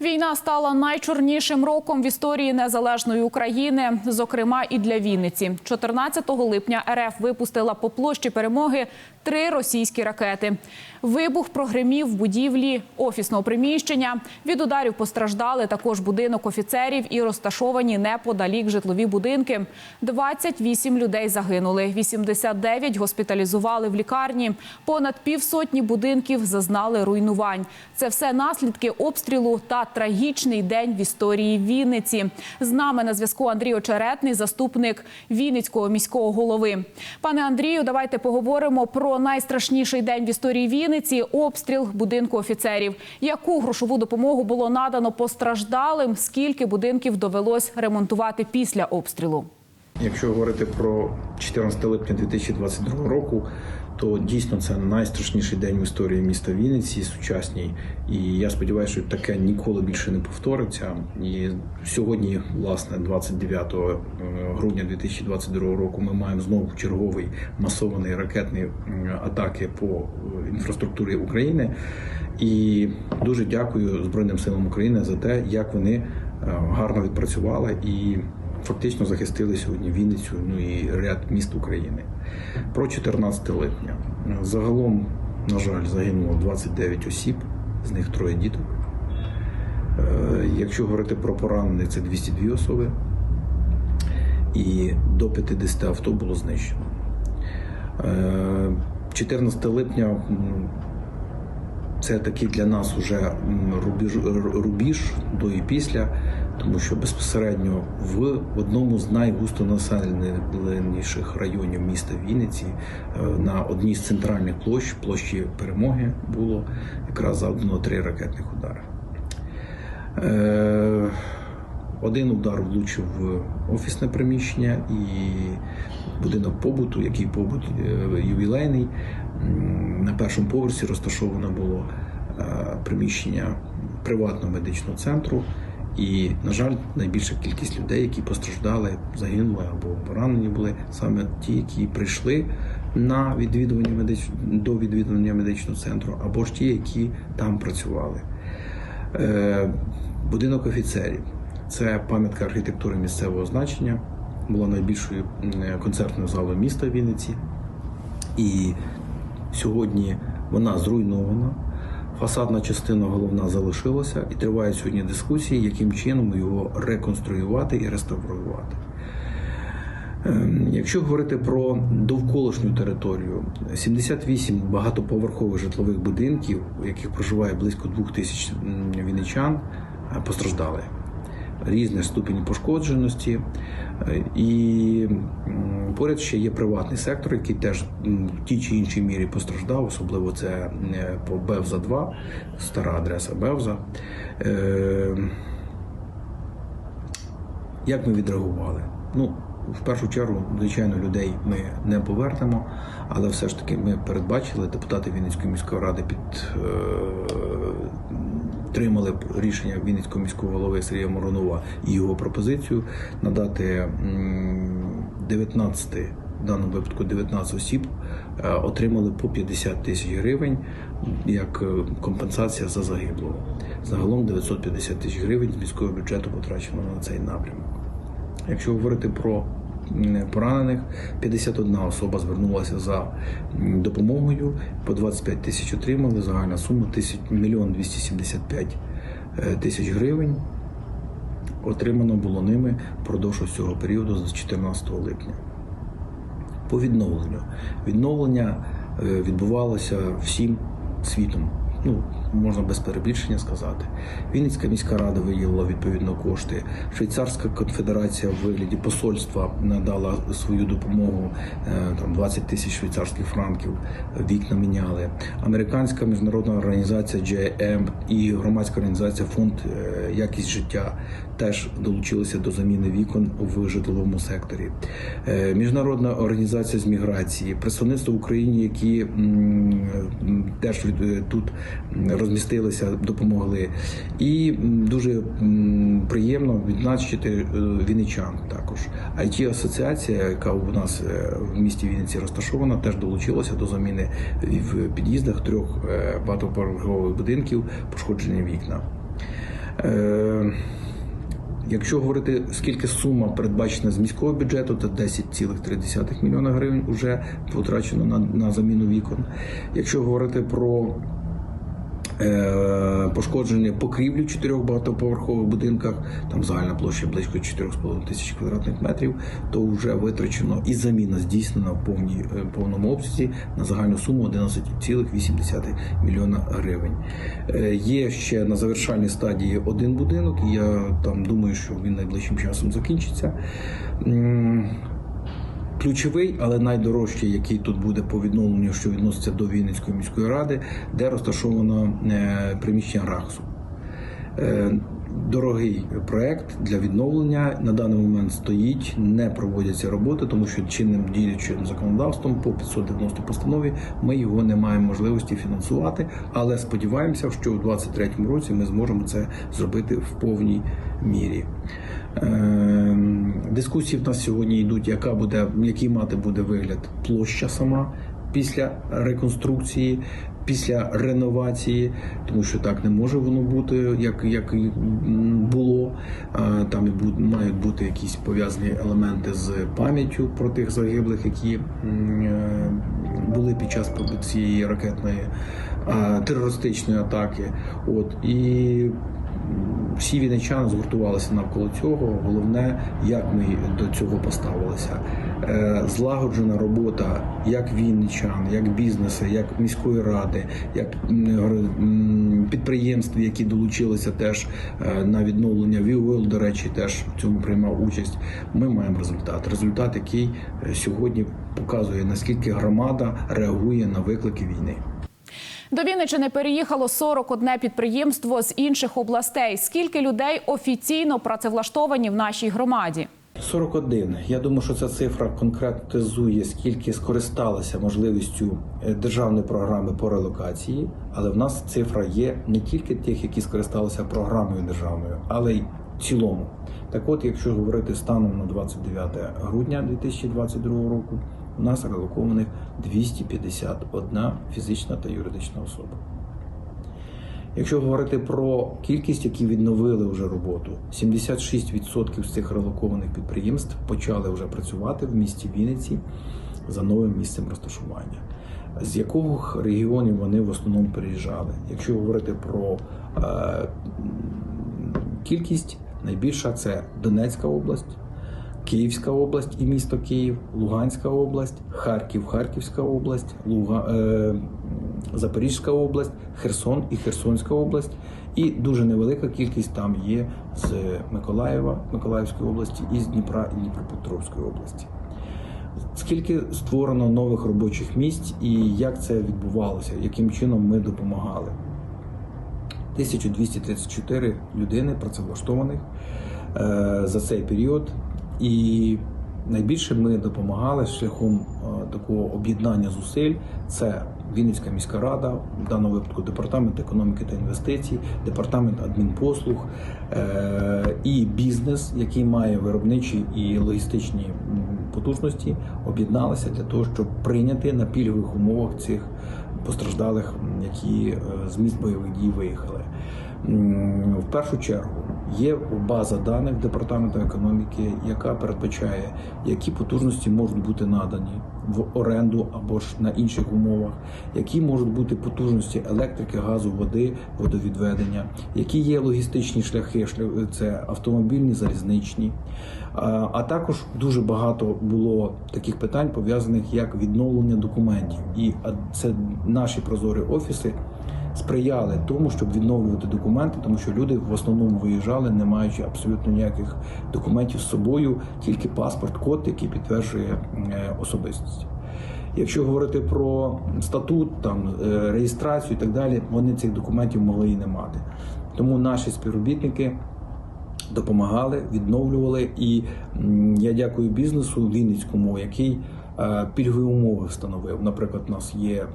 Війна стала найчорнішим роком в історії незалежної України, зокрема і для Вінниці. 14 липня РФ випустила по площі перемоги три російські ракети. Вибух прогремів в будівлі офісного приміщення. Від ударів постраждали також будинок офіцерів і розташовані неподалік житлові будинки. 28 людей загинули, 89 госпіталізували в лікарні. Понад півсотні будинків зазнали руйнувань. Це все наслідки обстрілу та трагічний день в історії Вінниці. З нами на зв'язку Андрій Очеретний, заступник Вінницького міського голови. Пане Андрію, давайте поговоримо про найстрашніший день в історії Вінниці обстріл будинку офіцерів. Яку грошову допомогу було надано постраждалим? Скільки будинків довелось ремонтувати після обстрілу? Якщо говорити про 14 липня 2022 року, то дійсно це найстрашніший день в історії міста Вінниці, сучасній. І я сподіваюся, що таке ніколи більше не повториться. І сьогодні, власне, 29 грудня 2022 року, ми маємо знову черговий масований ракетний атаки по інфраструктурі України. І дуже дякую Збройним силам України за те, як вони гарно відпрацювали і фактично захистили сьогодні Вінницю, ну і ряд міст України. Про 14 липня. Загалом, на жаль, загинуло 29 осіб, з них троє діток. Якщо говорити про поранених, це 202 особи. І до 50 авто було знищено. 14 липня це такий для нас уже рубіж, рубіж до і після, тому що безпосередньо в одному з найгустонаселеніших районів міста Вінниці на одній з центральних площ, площі перемоги, було якраз завдано три ракетних удари. Один удар влучив в офісне приміщення і будинок побуту, який побут ювілейний. На першому поверсі розташовано було приміщення приватного медичного центру. І, на жаль, найбільша кількість людей, які постраждали, загинули або поранені були саме ті, які прийшли на відвідування медич... до відвідування медичного центру, або ж ті, які там працювали. Будинок офіцерів це пам'ятка архітектури місцевого значення, була найбільшою концертною залою міста Вінниці. І сьогодні вона зруйнована. Фасадна частина головна залишилася, і тривають сьогодні дискусії, яким чином його реконструювати і реставрувати. Якщо говорити про довколишню територію, 78 багатоповерхових житлових будинків, у яких проживає близько двох тисяч вінничан, постраждали. Різні ступені пошкодженості, і поряд ще є приватний сектор, який теж в тій чи іншій мірі постраждав, особливо це по Бевза 2, стара адреса Бевза. Як ми відреагували? Ну, в першу чергу, звичайно, людей ми не повернемо, але все ж таки ми передбачили, депутати Вінницької міської ради підтримали рішення Вінницького міського голови Сергія Моронова і його пропозицію надати 19 в даному випадку 19 осіб отримали по 50 тисяч гривень як компенсація за загиблого. Загалом 950 тисяч гривень з міського бюджету потрачено на цей напрямок. Якщо говорити про поранених, 51 особа звернулася за допомогою, по 25 тисяч отримали, загальна сума 1 275 тисяч гривень. Отримано було ними впродовж цього періоду з 14 липня. По відновленню. Відновлення відбувалося всім світом. Ну, можна без перебільшення сказати. Вінницька міська рада виділила відповідно кошти. Швейцарська конфедерація в вигляді посольства надала свою допомогу там 20 тисяч швейцарських франків. Вікна міняли. Американська міжнародна організація JM і громадська організація Фонд якість життя теж долучилися до заміни вікон в житловому секторі. Міжнародна організація з міграції, представництво в Україні, які теж тут розмістилися, допомогли. І дуже приємно відзначити вінничан також. it асоціація, яка у нас в місті Вінниці розташована, теж долучилася до заміни в під'їздах трьох багатоповерхових будинків, пошкоджені вікна. Е, Якщо говорити, скільки сума передбачена з міського бюджету, то 10,3 мільйона гривень вже потрачено на, на заміну вікон. Якщо говорити про пошкодження покрівлі в чотирьох багатоповерхових будинках, там загальна площа близько 4,5 тисяч квадратних метрів, то вже витрачено і заміна здійснена в повній, е, повному обсязі на загальну суму 11,8 мільйона гривень. Е, Є ще на завершальній стадії один будинок, і я там думаю, що він найближчим часом закінчиться. Ключовий, але найдорожчий, який тут буде по відновленню, що відноситься до Вінницької міської ради, де розташовано е, приміщення РАХСу. Е, Дорогий проект для відновлення на даний момент стоїть, не проводяться роботи, тому що чинним діючим законодавством по 590 постанові ми його не маємо можливості фінансувати. Але сподіваємося, що у 2023 році ми зможемо це зробити в повній мірі. Е, Дискусії в нас сьогодні йдуть, яка буде, який мати буде вигляд площа сама після реконструкції, після реновації, тому що так не може воно бути, як, як було. Там і мають бути якісь пов'язані елементи з пам'яттю про тих загиблих, які е, були під час цієї ракетної терористичної атаки. От і всі вінничани згуртувалися навколо цього. Головне, як ми до цього поставилися. Е, Злагоджена робота як вінничан, як бізнесу, як міської ради, як підприємств, які долучилися теж е, на відновлення Віуел, до речі, теж в цьому приймав участь. Ми маємо результат. Результат, який е, сьогодні показує наскільки громада реагує на виклики війни. До Вінничини переїхало 41 підприємство з інших областей. Скільки людей офіційно працевлаштовані в нашій громаді? 41. Я думаю, що ця цифра конкретизує, скільки скористалися можливістю е, державної програми по релокації, але в нас цифра є не тільки тих, які скористалися програмою державною, але й в цілому. Так от, якщо говорити станом на 29 грудня 2022 року, у нас релокованих 251 фізична та юридична особа. Якщо говорити про кількість, які відновили вже роботу, 76% з цих релокованих підприємств почали вже працювати в місті Вінниці за новим місцем розташування. З якого регіонів вони в основному переїжджали? Якщо говорити про е, кількість, найбільша це Донецька область, Київська область і місто Київ, Луганська область, Харків, Харківська область, Луга, е, Запорізька область, Херсон і Херсонська область. І дуже невелика кількість там є з Миколаєва, Миколаївської області, і з Дніпра і Дніпропетровської області. Скільки створено нових робочих місць і як це відбувалося, яким чином ми допомагали? 1234 людини працевлаштованих е, за цей період. І найбільше ми допомагали шляхом е, такого об'єднання зусиль. Це Вінницька міська рада, в даному випадку департамент економіки та інвестицій, департамент адмінпослуг е, і бізнес, який має виробничі і логістичні потужності, об'єдналися для того, щоб прийняти на пільгових умовах цих постраждалих, які е, з міст бойових дій виїхали. В першу чергу є база даних департаменту економіки, яка передбачає, які потужності можуть бути надані в оренду або ж на інших умовах, які можуть бути потужності електрики, газу, води, водовідведення, які є логістичні шляхи, це автомобільні, залізничні. А також дуже багато було таких питань пов'язаних як відновлення документів, і це наші прозорі офіси сприяли тому, щоб відновлювати документи, тому що люди в основному виїжджали, не маючи абсолютно ніяких документів з собою, тільки паспорт, код, який підтверджує е, особистість. Якщо говорити про статут, там е, реєстрацію і так далі, вони цих документів могли і не мати. Тому наші співробітники допомагали, відновлювали. І я дякую бізнесу Вінницькому, який пільгові умови встановив. Наприклад, у нас є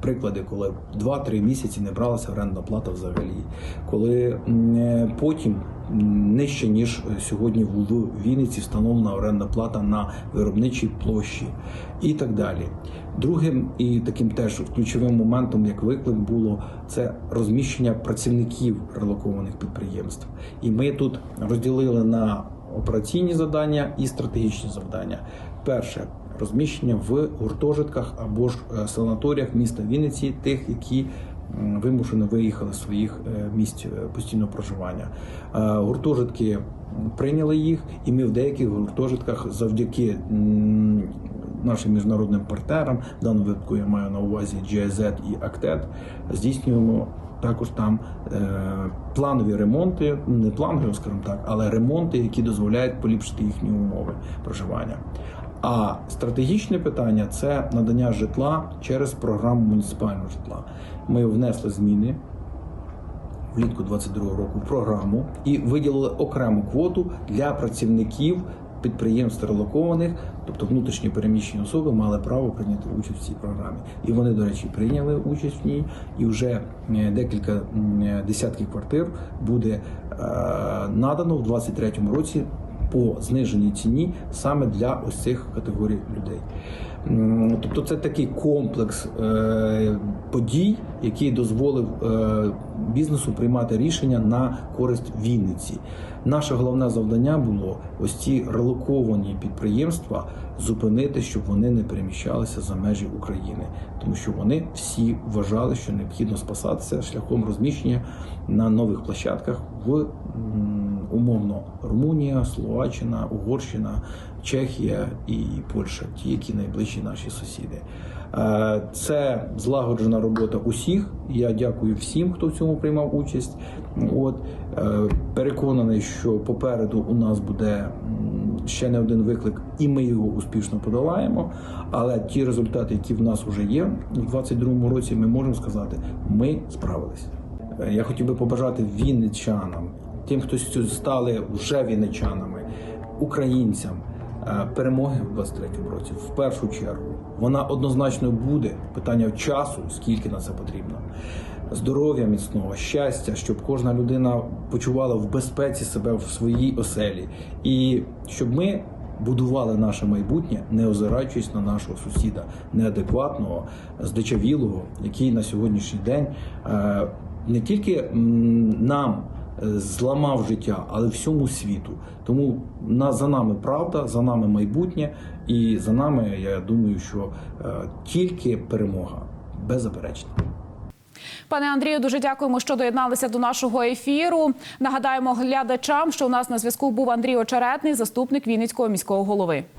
приклади, коли 2-3 місяці не бралася орендна плата взагалі, коли е, потім нижче ніж сьогодні в Вінниці встановлена орендна плата на виробничій площі і так далі. Другим і таким теж ключовим моментом, як виклик, було це розміщення працівників релокованих підприємств. І ми тут розділили на операційні завдання і стратегічні завдання. Перше розміщення в гуртожитках або ж е, санаторіях міста Вінниці, тих, які вимушено виїхали з своїх е, місць е, постійного проживання. Гуртожитки прийняли їх, і ми в деяких гуртожитках завдяки нашим міжнародним партнерам, в даному випадку я маю на увазі GIZ і Acted, здійснюємо також там планові ремонти, не планові, скажімо так, але ремонти, які дозволяють поліпшити їхні умови проживання. А стратегічне питання це надання житла через програму муніципального житла. Ми внесли зміни влітку 22 року в програму і виділили окрему квоту для працівників підприємств релокованих, тобто внутрішні переміщені особи мали право прийняти участь в цій програмі. І вони, до речі, прийняли участь в ній, і вже е, декілька е, десятків квартир буде е, надано в 23-му році по зниженій ціні саме для ось цих категорій людей. Тобто це такий комплекс е, подій, який дозволив е, бізнесу приймати рішення на користь Вінниці. Наше головне завдання було ось ці релоковані підприємства зупинити, щоб вони не переміщалися за межі України, тому що вони всі вважали, що необхідно спасатися шляхом розміщення на нових площадках в умовно Румунія, Словаччина, Угорщина, Чехія і Польща, ті, які найближчі наші сусіди. Е, Це злагоджена робота усіх. Я дякую всім, хто в цьому приймав участь. От е, переконаний, що попереду у нас буде ще не один виклик, і ми його успішно подолаємо. Але ті результати, які в нас вже є у 2022 році, ми можемо сказати, ми справились. Е, Я хотів би побажати вінничанам, тим, хто стали вже вінничанами, українцям е, перемоги в 23-му році. В першу чергу вона однозначно буде. Питання часу, скільки на це потрібно. Здоров'я міцного, щастя, щоб кожна людина почувала в безпеці себе в своїй оселі, і щоб ми будували наше майбутнє, не озираючись на нашого сусіда, неадекватного, здичавілого, який на сьогоднішній день е, не тільки нам зламав життя, але всьому світу. Тому на за нами правда, за нами майбутнє, і за нами, я думаю, що е, тільки перемога беззаперечна. Пане Андрію, дуже дякуємо, що доєдналися до нашого ефіру. Нагадаємо глядачам, що у нас на зв'язку був Андрій Очеретний, заступник Вінницького міського голови.